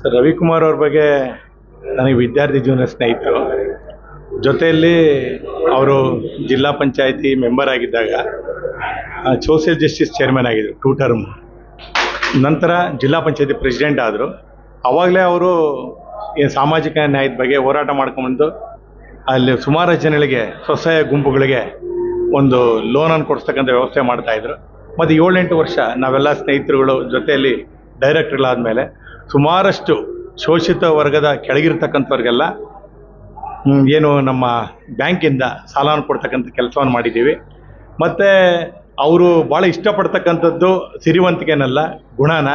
Sir, Ravikumar ಅವ್ರ ಬಗ್ಗೆ ನನಗೆ ವಿದ್ಯಾರ್ಥಿ ಜೀವನ ಸ್ನೇಹಿತರು. ಜೊತೆಯಲ್ಲಿ ಅವರು ಜಿಲ್ಲಾ ಪಂಚಾಯತಿ ಮೆಂಬರ್ ಆಗಿದ್ದಾಗ ಸೋಷಿಯಲ್ ಜಸ್ಟಿಸ್ ಚೇರ್ಮನ್ ಆಗಿದ್ದರು ಟೂ ಟರ್ಮ್. ನಂತರ ಜಿಲ್ಲಾ ಪಂಚಾಯತಿ ಪ್ರೆಸಿಡೆಂಟ್ ಆದರು. ಆವಾಗಲೇ ಅವರು ಸಾಮಾಜಿಕ ನ್ಯಾಯದ ಬಗ್ಗೆ ಹೋರಾಟ ಮಾಡ್ಕೊಂಡ್ಬಂದು ಅಲ್ಲಿ ಸುಮಾರು ಜನಗಳಿಗೆ, ಸ್ವಸಹಾಯ ಗುಂಪುಗಳಿಗೆ ಒಂದು ಲೋನನ್ನು ಕೊಡಿಸ್ತಕ್ಕಂಥ ವ್ಯವಸ್ಥೆ ಮಾಡ್ತಾಯಿದ್ರು ಮತ್ತು ಏಳೆಂಟು ವರ್ಷ ನಾವೆಲ್ಲ ಸ್ನೇಹಿತರುಗಳು ಜೊತೆಯಲ್ಲಿ ಡೈರೆಕ್ಟರ್ಗಳಾದಮೇಲೆ ಸುಮಾರಷ್ಟು ಶೋಷಿತ ವರ್ಗದ ಕೆಳಗಿರ್ತಕ್ಕಂಥವ್ರಿಗೆಲ್ಲ ಏನು ನಮ್ಮ ಬ್ಯಾಂಕಿಂದ ಸಾಲವನ್ನು ಕೊಡ್ತಕ್ಕಂಥ ಕೆಲಸವನ್ನು ಮಾಡಿದ್ದೀವಿ. ಮತ್ತು ಅವರು ಭಾಳ ಇಷ್ಟಪಡ್ತಕ್ಕಂಥದ್ದು ಸಿರಿವಂತಿಕೆನಲ್ಲ ಗುಣನ.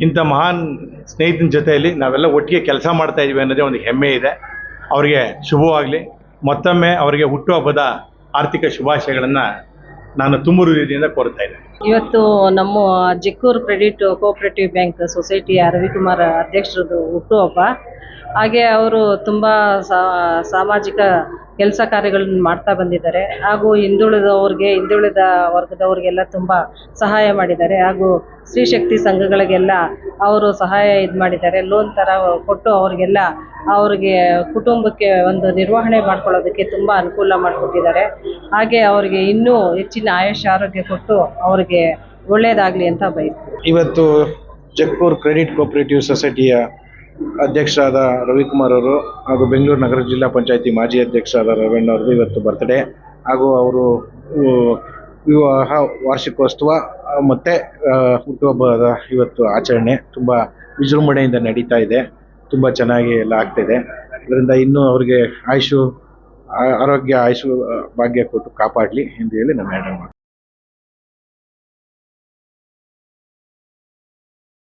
ಇಂಥ ಮಹಾನ್ ಸ್ನೇಹಿತನ ಜೊತೆಯಲ್ಲಿ ನಾವೆಲ್ಲ ಒಟ್ಟಿಗೆ ಕೆಲಸ ಮಾಡ್ತಾ ಇದ್ದೀವಿ ಅನ್ನೋದೇ ಒಂದು ಹೆಮ್ಮೆ ಇದೆ. ಅವರಿಗೆ ಶುಭವಾಗಲಿ. ಮತ್ತೊಮ್ಮೆ ಅವರಿಗೆ ಹುಟ್ಟುಹಬ್ಬದ ಆರ್ಥಿಕ ಶುಭಾಶಯಗಳನ್ನು ನಾನು ತುಮೂರು ರೀತಿಯಿಂದ ಕೋರ್ತಾ ಇದ್ದೇನೆ. ಇವತ್ತು ನಮ್ಮ ಜಿಕ್ಕೂರು ಕ್ರೆಡಿಟ್ ಕೋಆಪರೇಟಿವ್ ಬ್ಯಾಂಕ್ ಸೊಸೈಟಿಯ ರವಿಕುಮಾರ್ ಅಧ್ಯಕ್ಷರದು ಹುಟ್ಟುಹಬ್ಬ. ಹಾಗೆ ಅವರು ತುಂಬ ಸಾಮಾಜಿಕ ಕೆಲಸ ಕಾರ್ಯಗಳನ್ನು ಮಾಡ್ತಾ ಬಂದಿದ್ದಾರೆ. ಹಾಗೂ ಹಿಂದುಳಿದವ್ರಿಗೆ, ಹಿಂದುಳಿದ ವರ್ಗದವ್ರಿಗೆಲ್ಲ ತುಂಬ ಸಹಾಯ ಮಾಡಿದ್ದಾರೆ. ಹಾಗೂ ಸ್ತ್ರೀ ಶಕ್ತಿ ಸಂಘಗಳಿಗೆಲ್ಲ ಅವರು ಸಹಾಯ ಇದು ಮಾಡಿದ್ದಾರೆ. ಲೋನ್ ಥರ ಕೊಟ್ಟು ಅವರಿಗೆಲ್ಲ ಅವ್ರಿಗೆ ಕುಟುಂಬಕ್ಕೆ ಒಂದು ನಿರ್ವಹಣೆ ಮಾಡ್ಕೊಳ್ಳೋದಕ್ಕೆ ತುಂಬ ಅನುಕೂಲ ಮಾಡಿಕೊಟ್ಟಿದ್ದಾರೆ. ಹಾಗೆ ಅವರಿಗೆ ಇನ್ನೂ ಹೆಚ್ಚಿನ ಆಯುಷ್ಯ ಆರೋಗ್ಯ ಕೊಟ್ಟು ಅವರಿಗೆ ಒಳ್ಳೆಯದಾಗಲಿ ಅಂತ ಬಯಸ್ತೀನಿ ಇವತ್ತು ಜಗ್ಪೂರ್ ಕ್ರೆಡಿಟ್ ಕೋಪರೇಟಿವ್ ಸೊಸೈಟಿಯ ಅಧ್ಯಕ್ಷರಾದ ರವಿಕುಮಾರ್ ಅವರು ಹಾಗೂ ಬೆಂಗಳೂರು ನಗರ ಜಿಲ್ಲಾ ಪಂಚಾಯತಿ ಮಾಜಿ ಅಧ್ಯಕ್ಷರಾದ ರವೀಣ್ ಅವ್ರದ್ದು ಇವತ್ತು ಬರ್ತ್ಡೇ ಹಾಗೂ ಅವರು ವಿವಾಹ, ವಾರ್ಷಿಕೋತ್ಸವ ಮತ್ತು ಹುಟ್ಟುಹಬ್ಬದ ಇವತ್ತು ಆಚರಣೆ ತುಂಬ ವಿಜೃಂಭಣೆಯಿಂದ ನಡೀತಾ ಇದೆ. ತುಂಬ ಚೆನ್ನಾಗಿ ಎಲ್ಲ ಆಗ್ತಿದೆ. ಅದರಿಂದ ಇನ್ನೂ ಅವರಿಗೆ ಆಯುಷು ಆರೋಗ್ಯ, ಆಯುಷು ಭಾಗ್ಯ ಕೊಟ್ಟು ಕಾಪಾಡಲಿ ಎಂದು ಹೇಳಿ ನಮ್ಮ ಹೇಳೋಣ